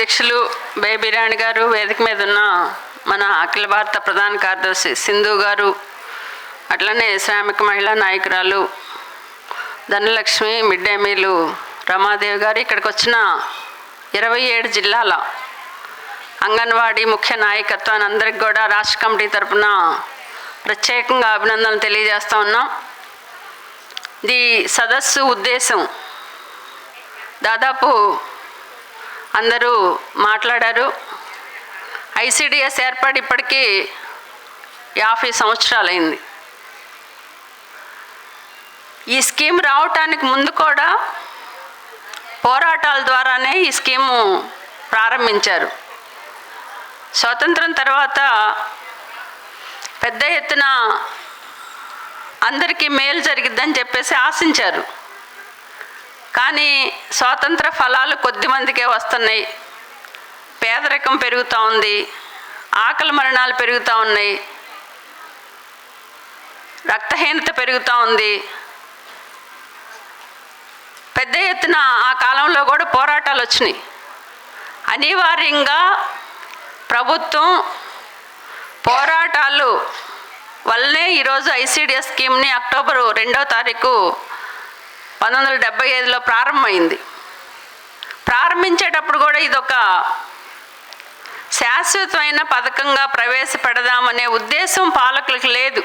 అధ్యక్షులు బేబీరాణి గారు వేదిక మీద ఉన్న మన అఖిల భారత ప్రధాన కార్యదర్శి సింధు గారు అట్లనే శ్రామిక మహిళా నాయకురాలు Dhanalakshmi mid day meal Ramadevi garu ఇక్కడికి వచ్చిన ఇరవై ఏడు జిల్లాల అంగన్వాడీ ముఖ్య నాయకత్వాన్ని అందరికి కూడా రాష్ట్ర కమిటీ తరఫున ప్రత్యేకంగా అభినందనలు తెలియజేస్తూ ఉన్నాం. ది సదస్సు ఉద్దేశం దాదాపు అందరూ మాట్లాడారు. ఐసిడిఎస్ ఏర్పాటు ఇప్పటికీ యాభై సంవత్సరాలైంది. ఈ స్కీమ్ రావటానికి ముందు కూడా పోరాటాల ద్వారానే ఈ స్కీము ప్రారంభించారు. స్వాతంత్రం తర్వాత పెద్ద ఎత్తున అందరికీ మేలు జరిగిద్దని చెప్పేసి ఆశించారు. కానీ స్వాతంత్ర ఫలాలు కొద్ది మందికే వస్తున్నాయి. పేదరికం పెరుగుతూ ఉంది. ఆకలి మరణాలు పెరుగుతూ ఉన్నాయి. రక్తహీనత పెరుగుతూ ఉంది. పెద్ద ఎత్తున ఆ కాలంలో కూడా పోరాటాలు వచ్చినాయి. అనివార్యంగా ప్రభుత్వం పోరాటాలు వల్లనే ఈరోజు ఐసిడిఎస్ స్కీమ్ని అక్టోబరు రెండో తారీఖు పంతొమ్మిది వందల డెబ్బై ఐదులో ప్రారంభమైంది. ప్రారంభించేటప్పుడు కూడా ఇదొక శాశ్వతమైన పథకంగా ప్రవేశపెడదామనే ఉద్దేశం పాలకులకు లేదు.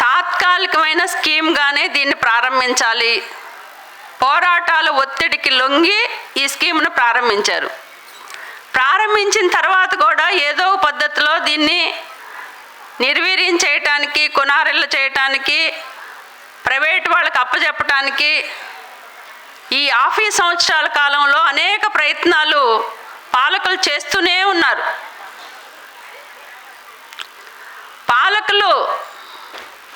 తాత్కాలికమైన స్కీమ్గానే దీన్ని ప్రారంభించాలి. పోరాటాల ఒత్తిడికి లొంగి ఈ స్కీమ్ను ప్రారంభించారు. ప్రారంభించిన తర్వాత కూడా ఏదో పద్ధతిలో దీన్ని నిర్వీర్యం చేయటానికి కొనారెళ్ళు చేయటానికి ప్రైవేట్ వాళ్ళకి అప్పచెప్పటానికి ఈ ఆఫీస్ సంవత్సరాల కాలంలో అనేక ప్రయత్నాలు పాలకులు చేస్తూనే ఉన్నారు. పాలకులు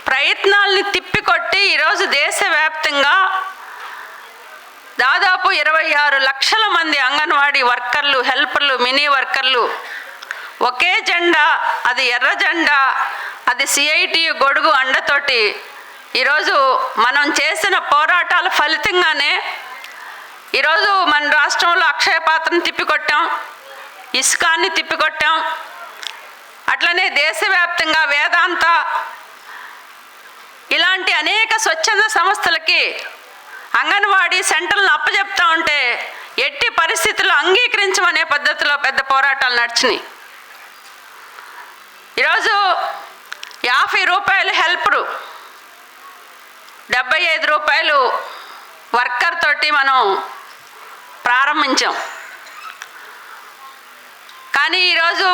ప్రయత్నాల్ని తిప్పికొట్టి ఈరోజు దేశవ్యాప్తంగా దాదాపు ఇరవై ఆరు లక్షల మంది అంగన్వాడీ వర్కర్లు హెల్పర్లు మినీ వర్కర్లు ఒకే జెండా అది ఎర్ర జెండా అది సిఐటి గొడుగు అండతోటి ఈరోజు మనం చేసిన పోరాటాల ఫలితంగానే ఈరోజు మన రాష్ట్రంలో అక్షయ పాత్రను తిప్పికొట్టాం ఇసుకాన్ని తిప్పికొట్టాం. అట్లనే దేశవ్యాప్తంగా వేదాంత ఇలాంటి అనేక స్వచ్ఛంద సంస్థలకి అంగన్వాడీ సెంటర్లను అప్పజెప్తా ఉంటే ఎట్టి పరిస్థితుల్లో అంగీకరించమనే పద్ధతిలో పెద్ద పోరాటాలు నడిచినాయి. ఈరోజు యాభై రూపాయలు హెల్పరు డెబ్బై ఐదు రూపాయలు వర్కర్ తోటి మనం ప్రారంభించాం. కానీ ఈరోజు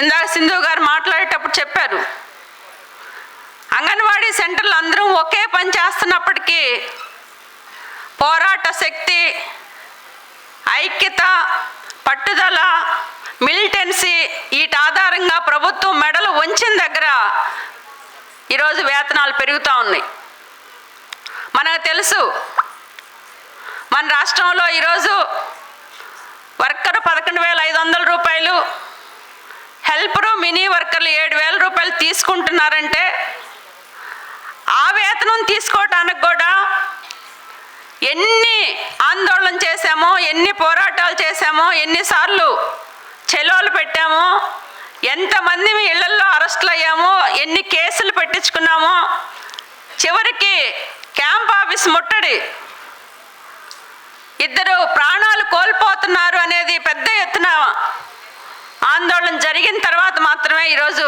ఇందాక సింధు గారు మాట్లాడేటప్పుడు చెప్పారు అంగన్వాడీ సెంటర్లు అందరం ఒకే పని చేస్తున్నప్పటికీ పోరాట శక్తి ఐక్యత పట్టుదల మిలిటెన్సీ వీటి ఆధారంగా ప్రభుత్వం మెడలు ఉంచిన దగ్గర ఈరోజు వేతనాలు పెరుగుతూ ఉన్నాయి. మనకు తెలుసు. మన రాష్ట్రంలో ఈరోజు వర్కర్ పదకొండు వేల ఐదు వందల రూపాయలు హెల్పరు మినీ వర్కర్లు ఏడు వేల రూపాయలు తీసుకుంటున్నారంటే ఆ వేతనం తీసుకోవటానికి కూడా ఎన్ని ఆందోళన చేశామో ఎన్ని పోరాటాలు చేశామో ఎన్నిసార్లు చెలోలు పెట్టామో ఎంతమంది మీ ఇళ్ళల్లో అరెస్టులు అయ్యామో ఎన్ని కేసులు పెట్టించుకున్నామో చివరికి క్యాంప్ ఆఫీస్ ముట్టడి. ఇద్దరు ప్రాణాలు కోల్పోతున్నారు అనేది పెద్ద ఎత్తున ఆందోళన జరిగిన తర్వాత మాత్రమే ఈరోజు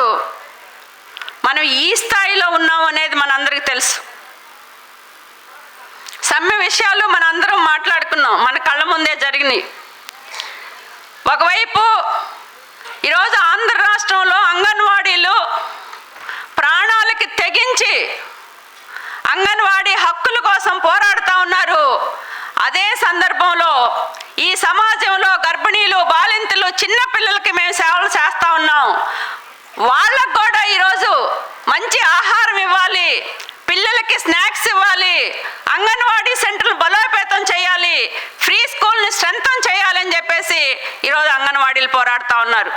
మనం ఈ స్థాయిలో ఉన్నాం అనేది మనందరికీ తెలుసు. సమ్మె విషయాలు మనందరం మాట్లాడుకున్నాం. మన కళ్ళ ముందే జరిగినాయి. ఒకవైపు ఈరోజు ఆంధ్ర రాష్ట్రంలో అంగన్వాడీలు ప్రాణాలకి తెగించి అంగన్వాడీ హక్కుల కోసం పోరాడుతూ ఉన్నారు. అదే సందర్భంలో ఈ సమాజంలో గర్భిణీలు బాలింతలు చిన్న పిల్లలకి మేము సేవలు చేస్తూ ఉన్నాం. వాళ్ళకు కూడా ఈరోజు మంచి ఆహారం ఇవ్వాలి పిల్లలకి స్నాక్స్ ఇవ్వాలి అంగన్వాడీ సెంటర్లు బలోపేతం చేయాలి ఫ్రీ స్కూల్ని స్ట్రెంథన్ చేయాలని చెప్పేసి ఈరోజు అంగన్వాడీలు పోరాడుతూ ఉన్నారు.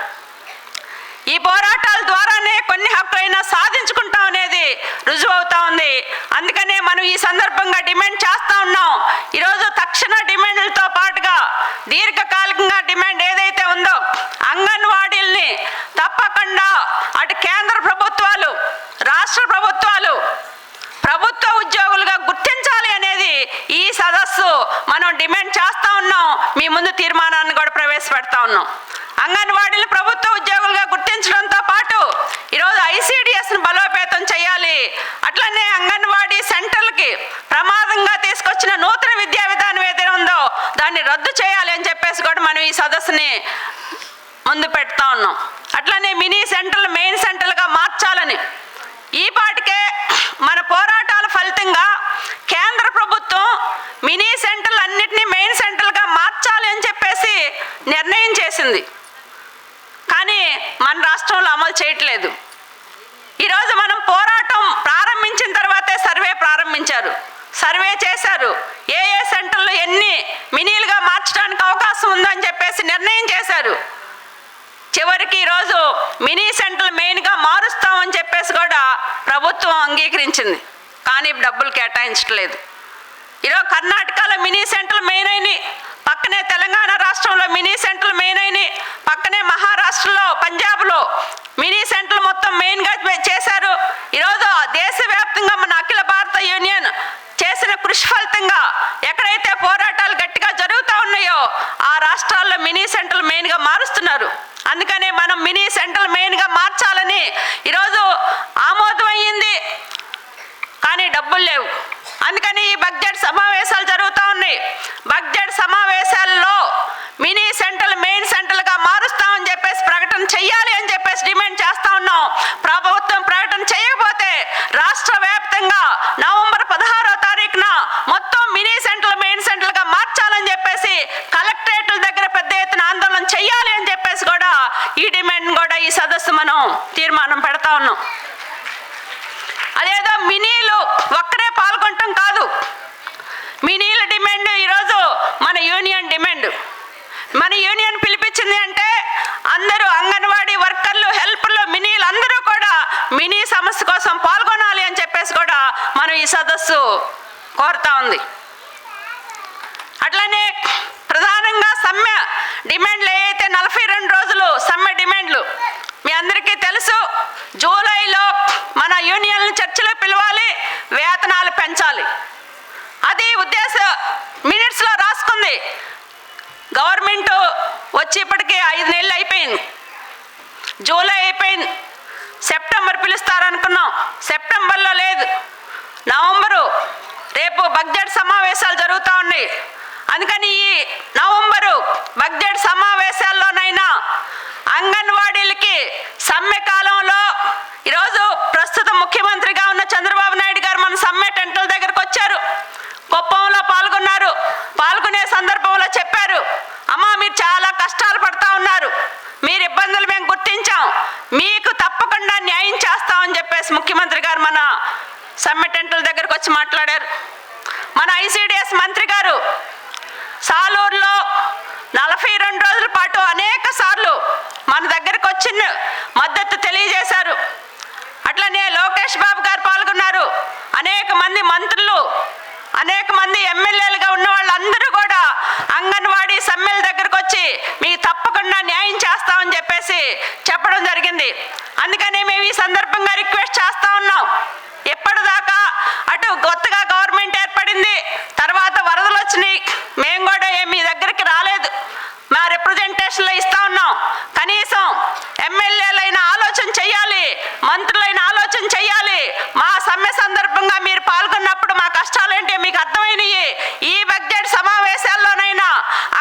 ఈ పోరాటాల ద్వారానే కొన్ని హక్కులైనా సాధించుకుంటాం అనేది రుజువు అవుతా ఉంది. అందుకనే మనం ఈ సందర్భంగా డిమాండ్ చేస్తా ఉన్నాం. ఈరోజు తక్షణ డిమాండ్లతో పాటుగా దీర్ఘకాలికంగా డిమాండ్ ఏదైతే ఉందో అంగన్వాడీల్ని తప్పకుండా అటు కేంద్ర ప్రభుత్వాలు రాష్ట్ర ప్రభుత్వాలు ప్రభుత్వ ఉద్యోగులుగా గుర్తించాలి అనేది ఈ సదస్సు మనం డిమాండ్ చేస్తా ఉన్నాం. మీ ముందు తీర్మానాన్ని కూడా ప్రవేశపెడతా ఉన్నాం. అంగన్వాడీలు మనం ముందు పెడతా ఉన్నాం. అట్లనే మినీ సెంటర్లు మెయిన్ సెంటర్లుగా మార్చాలని. ఈ పాటికే మన పోరాటాల ఫలితంగా కేంద్ర ప్రభుత్వం మినీ సెంటర్లు అన్నిటినీ మెయిన్ సెంటర్లుగా మార్చాలి అని చెప్పేసి నిర్ణయం చేసింది. కానీ మన రాష్ట్రంలో అమలు చేయట్లేదు. ఈరోజు మనం పోరాటం ప్రారంభించిన తర్వాతే సర్వే ప్రారంభించారు. సర్వే చేశారు. ఏ ఏ సెంటర్లు ఎన్ని మినీలుగా మార్చడానికి అవకాశం ఉందని చెప్పేసి నిర్ణయం చేశారు. చివరికి ఈరోజు మినీ సెంటర్లు మెయిన్గా మారుస్తామని చెప్పేసి కూడా ప్రభుత్వం అంగీకరించింది. కానీ డబ్బులు కేటాయించట్లేదు. ఈరోజు కర్ణాటకలో మినీ సెంటర్ మెయిన్ అయినాయి. పక్కనే తెలంగాణ రాష్ట్రంలో మినీ సెంటర్ మెయిన్ అయినాయి. పక్కనే మహారాష్ట్రలో పంజాబ్లో మినీ సెంటర్ మొత్తం మెయిన్గా చేశారు ఈరోజు దేశవ్యాప్తంగా మన అఖిల భారత యూనియన్ చేసిన కృషి ఫలితంగా ఎక్కడైతే పోరాటాలు గట్టిగా జరుగుతూ ఉన్నాయో ఆ రాష్ట్రాల్లో మినీ సెంటర్లు మెయిన్గా మారుస్తున్నారు అందుకనే మనం మినీ సెంటర్లు మెయిన్గా మార్చాలని ఈరోజు ఆమోదం అయ్యింది కానీ డబ్బులు లేవు అందుకని ఈ బడ్జెట్ సమావేశాలు జరుగుతూ ఉన్నాయి బడ్జెట్ సమావేశాల్లో మినీ సెంటర్లు మెయిన్ సెంటర్లుగా మారుస్తామని చెప్పేసి ప్రకటన చెయ్యాలి అని చెప్పేసి డిమాండ్ చేస్తా ఉన్నాం ప్రభుత్వం ప్రకటన చేయకపోతే రాష్ట్ర వ్యాప్తంగా నవంబర్ పదహారో తారీఖున మొత్తం మినీ సెంటర్లు మెయిన్ సెంటర్లుగా మార్చాలని చెప్పేసి కలెక్టరేట్ల దగ్గర పెద్ద ఎత్తున ఆందోళన చెయ్యాలి అని చెప్పేసి కూడా ఈ డిమాండ్ కూడా ఈ సదస్సు మనం తీర్మానం పెడతా ఉన్నాం. అదేదో మినీలు ఒక్కరే పాల్గొనటం కాదు. మినీల డిమాండ్ ఈరోజు మన యూనియన్ డిమాండ్. మన యూనియన్ పిలిపించింది అంటే అందరూ అంగన్వాడీ వర్కర్లు హెల్పర్లు మినీలు అందరూ కూడా మినీ సమస్య కోసం పాల్గొనాలి అని చెప్పేసి కూడా మనం ఈ సదస్సు కోరుతా ఉంది. అట్లనే ప్రధానంగా సమ్మె డిమాండ్లు ఏవైతే నలభై రెండు రోజులు సమ్మె డిమాండ్లు మీ అందరికీ తెలుసు జూలైలో మన యూనియన్లు చర్చిలో పిలవాలి వేతనాలు పెంచాలి. అది ఉద్దేశ మినిట్స్లో రాసుకుంది. గవర్నమెంట్ వచ్చి ఇప్పటికీ ఐదు నెలలు అయిపోయింది. జూలై అయిపోయింది. సెప్టెంబర్ పిలుస్తారనుకున్నాం. సెప్టెంబర్లో లేదు. నవంబరు రేపు బడ్జెట్ సమావేశాలు జరుగుతూ ఉన్నాయి. అందుకని ఈ నవంబరు బడ్జెట్ సమావేశాల్లోనైనా అంగన్వాడీలకి సమ్మె కాలంలో ఈరోజు ప్రస్తుత ముఖ్యమంత్రిగా ఉన్న చంద్రబాబు నాయుడు గారు మన సమ్మె టెంట్ల దగ్గరకు వచ్చారు. కుప్పంలో పాల్గొన్నారు. పాల్గొనే సందర్భంలో చెప్పారు అమ్మా మీరు చాలా కష్టాలు పడతా ఉన్నారు. మీరు ఇబ్బందులు మేము గుర్తించాం. మీకు తప్పకుండా న్యాయం చేస్తామని చెప్పేసి ముఖ్యమంత్రి గారు మన సమ్మె టెంట్ల దగ్గరకు వచ్చి మాట్లాడారు మన ఐసిడిఎస్ మంత్రి గారు సాలూరులో నలభై రెండు రోజుల పాటు అనేక సార్లు మన దగ్గరకు వచ్చిన మద్దతు తెలియజేశారు అట్లనే లోకేష్ బాబు గారు పాల్గొన్నారు అనేక మంది మంత్రులు అనేక మంది ఎమ్మెల్యేలుగా ఉన్న వాళ్ళందరూ కూడా అంగన్వాడీ సమ్మెల దగ్గరకు మీకు తప్పకుండా న్యాయం చేస్తామని చెప్పేసి చెప్పడం జరిగింది. అందుకనే మేము ఈ సందర్భంగా రిక్వెస్ట్ చేస్తా ఉన్నాం ఎప్పటిదాకా అటు కొత్తగా గవర్నమెంట్ ఏర్పడింది తర్వాత వరదలు వచ్చినాయి మేము కూడా ఏం మీ దగ్గరికి రాలేదు మా రిప్రజెంటేషన్లో ఇస్తా ఉన్నాం కనీసం ఎమ్మెల్యేలైన ఆలోచన చెయ్యాలి మంత్రులైన ఆలోచన చెయ్యాలి మా సమ్మె సందర్భంగా మీరు పాల్గొన్నప్పుడు మా కష్టాలేంటి మీకు అర్థమైనవి ఈ బడ్జెట్ సమావేశాల్లోనైనా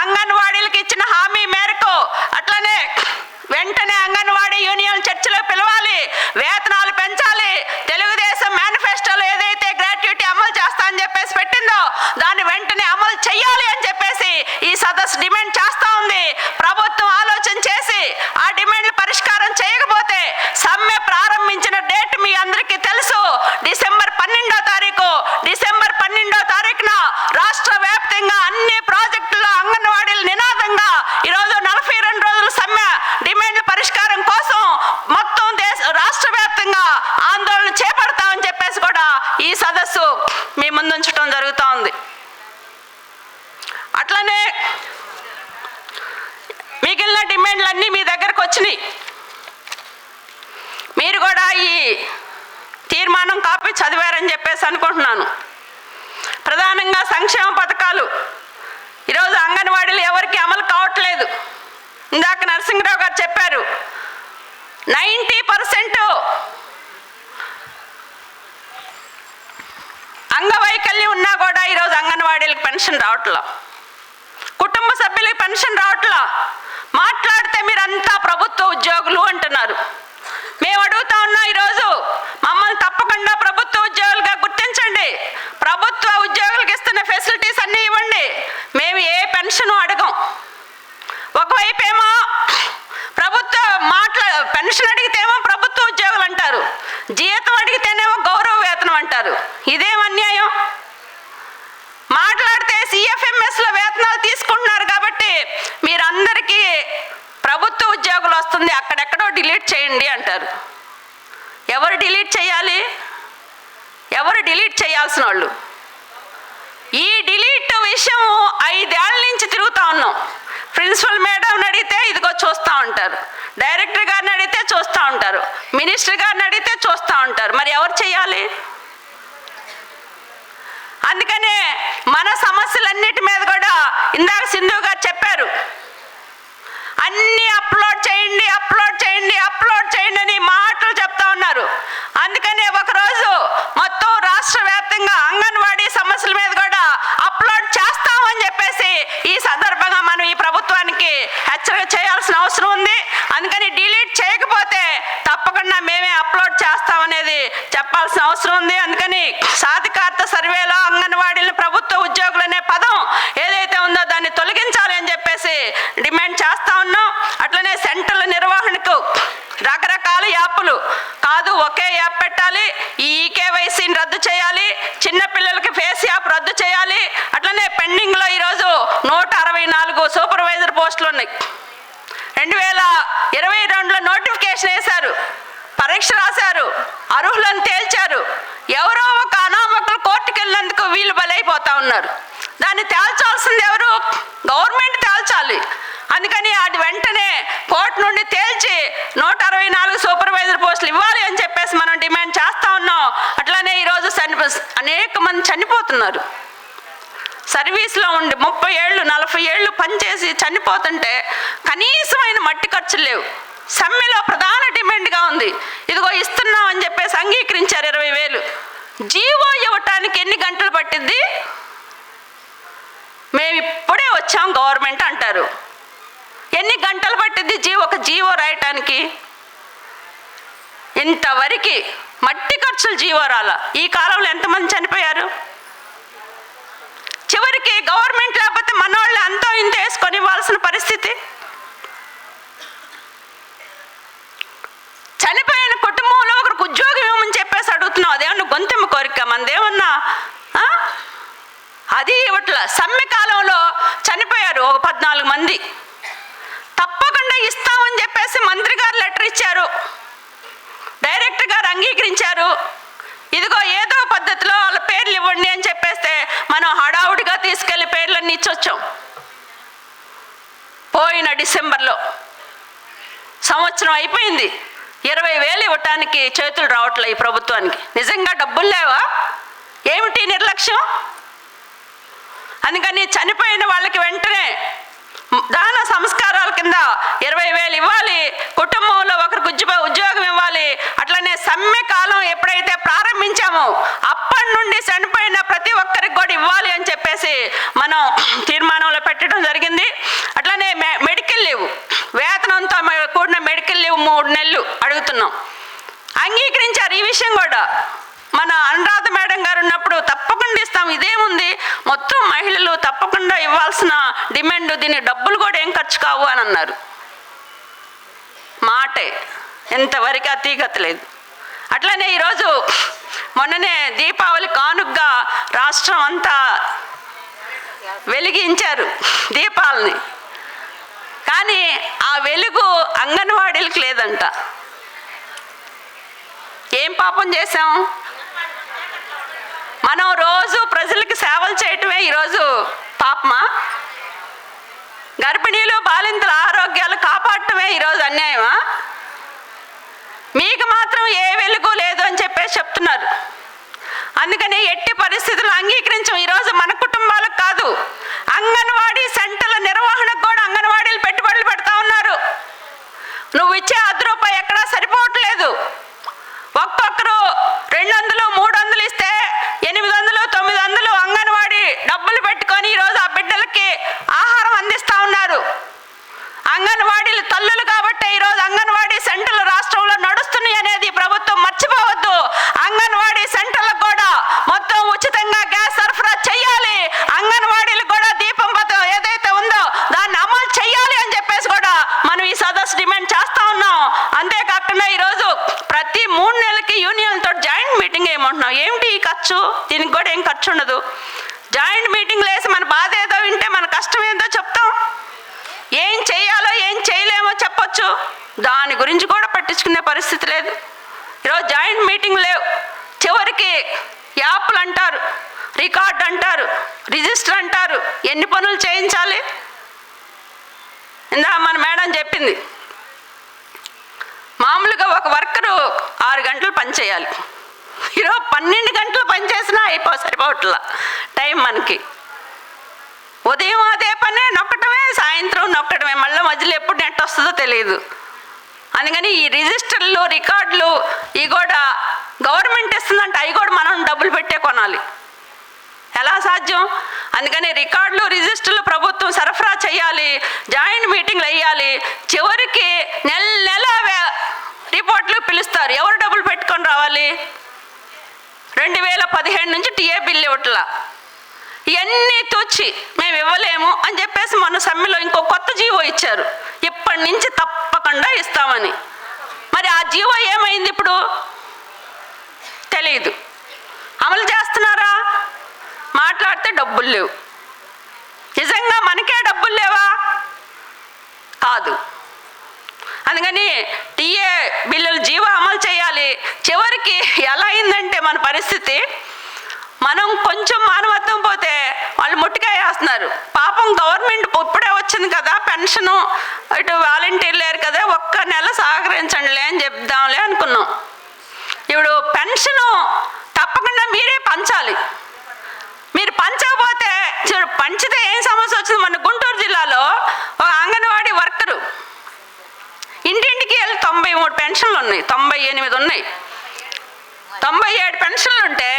అంగన్వాడీలకు ఇచ్చిన హామీ మేరకు అట్లనే వెంటనే అంగన్వాడీ యూనియన్ చర్చలో పిలవాలి వేతనాలు పెంచాలి తెలుగుదేశం మేనిఫెస్టోలో ఏదైతే గ్రాట్యుటీ అమలు చేస్తా అని చెప్పేసి పెట్టిందో దాన్ని వెంటనే అమలు చెయ్యాలి అని చెప్పేసి ఈ సదస్సు డిమాండ్ చేస్తా ఉంది ప్రభుత్వం ఆలోచన చేసి ఆ డిమాండ్లు పరిష్కారం చేయకపోతే సమ్మె ప్రారంభించిన డేట్ మీ అందరికీ తెలుసు డిసెంబర్ పన్నెండో తారీఖు డిసెంబర్ పన్నెండో తారీఖున రాష్ట్ర వ్యాప్తంగా అన్ని ప్రాజెక్టుల్లో అంగన్వాడీలు నినాదంగా ఈరోజు నలభై రెండు రోజుల సమ్మె డిమాండ్ల పరిష్కారం కోసం మొత్తం దేశ రాష్ట్ర వ్యాప్తంగా ఆందోళన చేపడతామని చెప్పేసి కూడా ఈ సదస్సు మీ ముందుంచడం జరుగుతూ ఉంది అట్లనే మిగిలిన డిమాండ్లన్నీ మీ దగ్గరకు వచ్చినాయి మీరు కూడా ఈ తీర్మానం కాపీ చదివారని చెప్పేసి అనుకుంటున్నాను ప్రధానంగా సంక్షేమ పథకాలు. ఈరోజు అంగన్వాడీలు ఎవరికి అమలు కావట్లేదు. ఇందాక నరసింహరావు గారు చెప్పారు నైంటీ పర్సెంట్ అంగవైకల్యం ఉన్నా కూడా ఈరోజు అంగన్వాడీలకు పెన్షన్ రావట్లా. కుటుంబ సభ్యులకి పెన్షన్ రావట్లా. మాట్లాడితే మీరంతా ప్రభుత్వ ఉద్యోగులు అంటున్నారు. మేము అడుగుతా ఉన్నాం ఈరోజు మమ్మల్ని తప్పకుండా ప్రభుత్వ ఉద్యోగులుగా గుర్తించండి ప్రభుత్వ ఉద్యోగులకు ఇస్తున్న ఫెసిలిటీస్ అన్నీ ఇవ్వండి మేము ఏ పెన్షన్ అడగం ఒకవైపేమో ఏమో ప్రభుత్వ మాట్లా పెన్షన్ అడిగితేమో ప్రభుత్వ ఉద్యోగులు అంటారు. జీతం అడిగితేనేమో గౌరవ వేతనం అంటారు. ఇదేం అన్యాయం? మాట్లాడితే సిఎఫ్ఎంఎస్లో వేతనాలు తీసుకుంటున్నారు కాబట్టి మీరందరికీ ప్రభుత్వ ఉద్యోగులు వస్తుంది అక్కడెక్కడో డిలీట్ చేయండి అంటారు. ఎవరు డిలీట్ చేయాలి? ఎవరు డిలీట్ చేయాల్సిన వాళ్ళు? ఈ డిలీట్ విషయం ఐదేళ్ళ నుంచి తిరుగుతూ ఉన్నాం. ప్రిన్సిపల్ మేడం అడిగితే ఇదిగో చూస్తూ ఉంటారు. డైరెక్టర్ గారిని అడిగితే చూస్తూ ఉంటారు. మినిస్టర్ గారిని అడిగితే చూస్తూ ఉంటారు. మరి ఎవరు చేయాలి? అందుకనే మన సమస్యలన్నిటి మీద కూడా ఇందాక సింధు గారు చెప్పారు అన్నీ అప్లోడ్ చేయండి అప్లోడ్ చేయండి అప్లోడ్ చేయండి అని మాటలు చెప్తా ఉన్నారు అందుకనే ఒకరోజు మొత్తం రాష్ట్ర వ్యాప్తంగా అంగన్వాడీ సమస్యల మీద కూడా అప్లోడ్ చేస్తామని చెప్పేసి ఈ సందర్భంగా మనం ఈ ప్రభుత్వానికి హెచ్చరిక చేయాల్సిన అవసరం ఉంది అందుకని డిలీట్ చేయకపోతే తప్పకుండా మేమే అప్లోడ్ చేస్తామనేది చెప్పాల్సిన అవసరం ఉంది అందుకని సాధికారత సర్వేలో అంగన్వాడీలను ప్రభుత్వ ఉద్యోగులు అనే పదం ఏదైతే ఉందో దాన్ని తొలగించాలి అని చెప్పేసి డిమాండ్ చేస్తా ఉన్నాం అట్లనే సెంటర్ల నిర్వహణకు రకరకాల యాప్లు కాదు ఒకే యాప్ పెట్టాలి ఈ ఈకేవైసీని రద్దు చేయాలి చిన్న పిల్లలకి ఫేస్ యాప్ రద్దు చేయాలి. అట్లనే పెండింగ్లో ఈరోజు నూట అరవై నాలుగు సూపర్వైజర్ పోస్టులు ఉన్నాయి. రెండు వేల ఇరవై రెండులో నోటిఫికేషన్ వేశారు పరీక్ష రాశారు అర్హులను తేల్చారు. ఎవరో ఒక అనామకులు కోర్టుకెళ్ళినందుకు వీళ్ళు బలైపోతా ఉన్నారు. దాన్ని తేల్చాల్సింది ఎవరు గవర్నమెంట్ తేల్చాలి అందుకని అది వెంటనే కోర్టు నుండి తేల్చి నూట అరవై నాలుగు సూపర్వైజర్ పోస్టులు ఇవ్వాలి అని చెప్పేసి మనం డిమాండ్ చేస్తా ఉన్నాం అట్లానే ఈరోజు చని అనేక మంది చనిపోతున్నారు. సర్వీస్లో ఉండి ముప్పై ఏళ్ళు నలభై ఏళ్ళు పనిచేసి చనిపోతుంటే కనీసమైన మట్టి ఖర్చులు లేవు. సమ్మెలో ప్రధాన డిమాండ్గా ఉంది. ఇదిగో ఇస్తున్నాం అని చెప్పేసి అంగీకరించారు ఇరవై వేలు. జీవో ఇవ్వటానికి ఎన్ని గంటలు పట్టింది మేము ఇప్పుడే వచ్చాం గవర్నమెంట్ అంటారు. ఎన్ని గంటలు పట్టింది జీవో ఒక జీవో రాయటానికి? ఇంతవరకు మట్టి ఖర్చులు జీవో రాల. ఈ కాలంలో ఎంతమంది చనిపోయారు? చివరికి గవర్నమెంట్ లేకపోతే మనోళ్ళు అంతో ఇంత వేసుకొని ఇవ్వాల్సిన పరిస్థితి. చనిపోయిన కుటుంబంలో ఒకరికి ఉద్యోగం ఇవ్వమని చెప్పేసి అడుగుతున్నావు అదేమన్నా గొంతెమ్మ కోరిక మనదేమన్నా ఆ? అది ఇవ్వట్ల. సమ్మె కాలంలో చనిపోయారు ఒక పద్నాలుగు మంది. తప్పకుండా ఇస్తామని చెప్పేసి మంత్రి గారు లెటర్ ఇచ్చారు. డైరెక్టర్ గారు అంగీకరించారు. ఇదిగో ఏదో పద్ధతిలో వాళ్ళ పేర్లు ఇవ్వండి అని చెప్పేస్తే మనం హడావుడిగా తీసుకెళ్ళి పేర్లన్నీ ఇచ్చొచ్చాం. పోయిన డిసెంబర్లో సంవత్సరం అయిపోయింది. ఇరవై వేలు ఇవ్వటానికి చేతులు రావట్లే ఈ ప్రభుత్వానికి. నిజంగా డబ్బులు లేవా? ఏమిటి నిర్లక్ష్యం? అందుకని చనిపోయిన వాళ్ళకి వెంటనే దాన సంస్కారాల కింద ఇరవై వేలు ఇవ్వాలి. కుటుంబం ఒకరికి ఉద్యోగ ఉద్యోగం ఇవ్వాలి అట్లనే సమ్మె కాలం ఎప్పుడైతే ప్రారంభించామో అప్పటి చనిపోయిన ప్రతి ఒక్కరికి కూడా ఇవ్వాలి అని చెప్పేసి మనం తీర్మానంలో పెట్టడం జరిగింది. అట్లనే మె- మెడికల్ లీవ్ వేతనంతో కూడిన మెడికల్ లీవ్ మూడు నెలలు అడుగుతున్నాం. అంగీకరించారు. ఈ విషయం కూడా మన అనురాధ మేడం గారు ఉన్నప్పుడు తప్పకుండా ఇస్తాం. ఇదేముంది? మొత్తం మహిళలు తప్పకుండా ఇవ్వాల్సిన డిమాండ్ దీని డబ్బులు కూడా ఏం ఖర్చు కావు అని అన్నారు. మాటే. ఎంతవరకు అతీగత లేదు అట్లనే ఈరోజు మొన్ననే దీపావళి రాష్ట్రం అంతా వెలిగించారు దీపాలని. కానీ ఆ వెలుగు అంగన్వాడీలకు లేదంట. ఏం పాపం చేశాం? మనం రోజు ప్రజలకు సేవలు చేయటమే ఈరోజు పాపమా? గర్భిణీలు బాలింతల ఆరోగ్యాలు కాపాడటమే ఈరోజు అన్యాయమా? మీకు మాత్రం ఏ వెలుగు లేదు అని చెప్పేసి చెప్తున్నారు. అందుకని ఎట్టి పరిస్థితులు అంగీకరించం. ఈరోజు మన కుటుంబాలకు కాదు. అంగన్వాడీ సెంటర్ల నిర్వహణకు కూడా అంగన్వాడీలు పెట్టుబడులు పెడతా ఉన్నారు. నువ్వు ఇచ్చే అర్ధ రూపాయి ఎక్కడా సరిపోవట్లేదు. ఒక్కొక్కరు రెండు వందలు మూడు వందలు ఇస్తే ఎనిమిది వందలు తొమ్మిది వందలు అంగన్వాడీ డబ్బులు పెట్టుకొని ఈరోజు ఆ బిడ్డలకి ఆహారం అందిస్తూ ఉన్నారు. అంగన్వాడీలు తల్లులు కాబట్టి ఈరోజు అంగన్వాడీ సెంటర్లు దీనికి కూడా ఏం ఖర్చు ఉండదు. జాయింట్ మీటింగ్లు వేసి మన బాధ ఏదో వింటే మన కష్టం ఏదో చెప్తాం. ఏం చేయాలో ఏం చేయలేమో చెప్పొచ్చు. దాని గురించి కూడా పట్టించుకునే పరిస్థితి లేదు. ఈరోజు జాయింట్ మీటింగ్ లేవు. చివరికి యాప్లు అంటారు రికార్డ్ అంటారు రిజిస్టర్ అంటారు. ఎన్ని పనులు చేయించాలి? ఇందా మన మేడం చెప్పింది. మామూలుగా ఒక వర్కరు ఆరు గంటలు పని చేయాలి. ఈరోజు పన్నెండు గంటలు పని చేసినా అయిపో సరిపోవట్లా. టైం మనకి. ఉదయం అదే పనే నొక్కటమే సాయంత్రం నొక్కటమే. మళ్ళీ మధ్యలో ఎప్పుడు నెట్ వస్తుందో తెలియదు అందుకని ఈ రిజిస్టర్లు రికార్డులు ఇవి కూడా గవర్నమెంట్ ఇస్తుందంటే అవి కూడా మనం డబ్బులు పెట్టే కొనాలి. ఎలా సాధ్యం? అందుకని రికార్డులు రిజిస్టర్లు ప్రభుత్వం సరఫరా చేయాలి జాయింట్ మీటింగ్లు వేయాలి. చివరికి నెల నెల రిపోర్ట్లు పిలుస్తారు. ఎవరు డబ్బులు పెట్టుకొని రావాలి? రెండు వేల పదిహేడు నుంచి టీఏ బిల్లు ఇవ్వట్లా. ఇవన్నీ తూచి మేము ఇవ్వలేము అని చెప్పేసి మన సమ్మెలో ఇంకో కొత్త జీవో ఇచ్చారు. ఇప్పటి నుంచి తప్పకుండా ఇస్తామని. మరి ఆ జీవో ఏమైంది ఇప్పుడు? తెలియదు అమలు చేస్తున్నారా? మాట్లాడితే డబ్బులు లేవు. నిజంగా మనకే డబ్బులు లేవా? కాదు. అనగానే టీఏ బిల్లులు జీవో అమలు చేయాలి. చివరికి ఎలా అయిందంటే మన పరిస్థితి? మనం కొంచెం మానవత్వం పోతే వాళ్ళు ముట్టికాయ వేస్తున్నారు. పాపం గవర్నమెంట్ ఇప్పుడే వచ్చింది కదా పెన్షను ఇటు వాలంటీర్ లేరు కదా ఒక్క నెల సహకరించండిలే అని చెప్దాంలే అనుకున్నాం. ఇప్పుడు పెన్షను తప్పకుండా మీరే పంచాలి. మీరు పంచకపోతే చూడు పంచితే ఏం సమస్య వచ్చింది? మన గుంటూరు జిల్లాలో ఒక అంగన్వాడీ వర్కరు ఇంటింటికి వెళ్ళి తొంభై మూడు పెన్షన్లు ఉన్నాయి. తొంభై ఎనిమిది ఉన్నాయి. తొంభై ఏడు పెన్షన్లు ఉంటే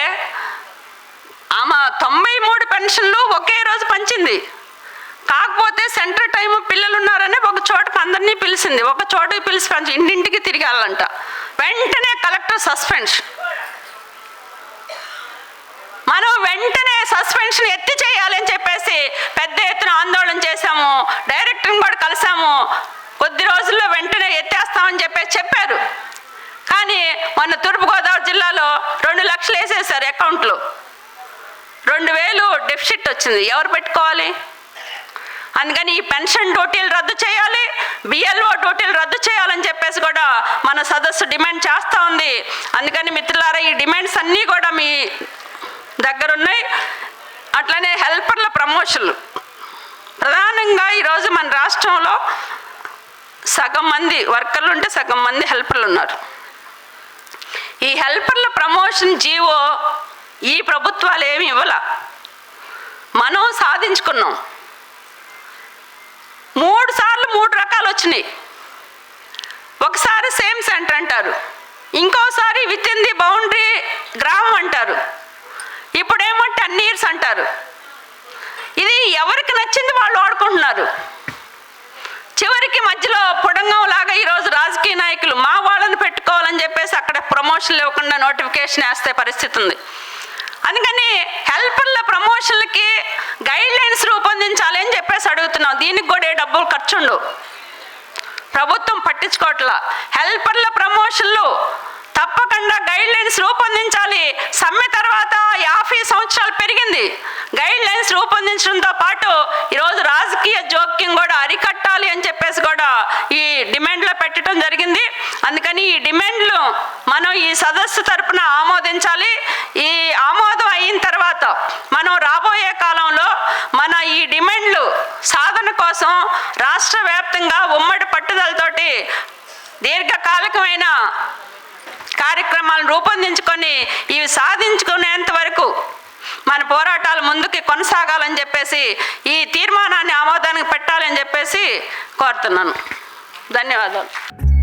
ఆమె తొంభై మూడు పెన్షన్లు ఒకే రోజు పంచింది. కాకపోతే సెంటర్ టైం పిల్లలు ఉన్నారని ఒక చోటకి అందరినీ పిలిచింది. ఒక చోటకి పిలిచి పంచి ఇంటింటికి తిరిగి వెంటనే కలెక్టర్ సస్పెన్షన్. మనం వెంటనే సస్పెన్షన్ ఎత్తి చేయాలని చెప్పేసి పెద్ద ఎత్తున ఆందోళన చేశాము. డైరెక్టర్ని కూడా కలిసాము కొద్ది రోజుల్లో వెంటనే ఎత్తేస్తామని చెప్పేసి చెప్పారు. కానీ మొన్న తూర్పుగోదావరి జిల్లాలో రెండు లక్షలు వేసేసారు అకౌంట్లో. రెండు వేలు డెఫిసిట్ వచ్చింది. ఎవరు పెట్టుకోవాలి? అందుకని ఈ పెన్షన్ డ్యూటీలు రద్దు చేయాలి బిఎల్ఓ డ్యూటీలు రద్దు చేయాలని చెప్పేసి కూడా మన సదస్సు డిమాండ్ చేస్తూ ఉంది. అందుకని మిత్రులారా ఈ డిమాండ్స్ అన్నీ కూడా మీ దగ్గర ఉన్నాయి. అట్లనే హెల్పర్ల ప్రమోషన్లు. ప్రధానంగా ఈరోజు మన రాష్ట్రంలో సగం మంది వర్కర్లు ఉంటే సగం మంది హెల్పర్లు ఉన్నారు. ఈ హెల్పర్ల ప్రమోషన్ జీవో ఈ ప్రభుత్వాలు ఏమి ఇవ్వాల. మనం సాధించుకున్నాం. మూడు సార్లు మూడు రకాలు వచ్చినాయి. ఒకసారి సేమ్ సెంటర్ అంటారు. ఇంకోసారి విత్ ఇన్ ది బౌండరీ గ్రామం అంటారు. ఇప్పుడేమో టెన్ ఇయర్స్ అంటారు. ఇది ఎవరికి నచ్చింది వాళ్ళు వాడుకుంటున్నారు. చివరికి మధ్యలో పొడంగం లాగా ఈరోజు రాజకీయ నాయకులు మా వాళ్ళని పెట్టుకోవాలని చెప్పేసి అక్కడ ప్రమోషన్లు ఇవ్వకుండా నోటిఫికేషన్ వేస్తే పరిస్థితి ఉంది. అందుకని హెల్పర్ల ప్రమోషన్లకి గైడ్ లైన్స్ రూపొందించాలి అని చెప్పేసి అడుగుతున్నాం. దీనికి కూడా ఏ డబ్బులు ఖర్చు ఉండవు ప్రభుత్వం పట్టించుకోవట్లా. హెల్పర్ల ప్రమోషన్లు తప్పకుండా గైడ్ లైన్స్ రూపొందించాలి. సమ్మె తర్వాత యాభై సంవత్సరాలు పెరిగింది. గైడ్ లైన్స్ రూపొందించడంతో పాటు ఈరోజు రాజకీయ జోక్యం కూడా అరికట్ట ఈ డిమాండ్లో పెట్టడం జరిగింది. అందుకని ఈ డిమాండ్లు మనం ఈ సదస్సు తరపున ఆమోదించాలి. ఈ ఆమోదం అయిన తర్వాత మనం రాబోయే కాలంలో మన ఈ డిమాండ్లు సాధన కోసం రాష్ట్ర వ్యాప్తంగా ఉమ్మడి పట్టుదలతోటి దీర్ఘకాలికమైన కార్యక్రమాలను రూపొందించుకొని ఇవి సాధించుకునేంత వరకు మన పోరాటాలు ముందుకి కొనసాగాలని చెప్పేసి ఈ తీర్మానాన్ని ఆమోదానికి పెట్టాలని చెప్పేసి కోరుతున్నాను. ధన్యవాదాలు.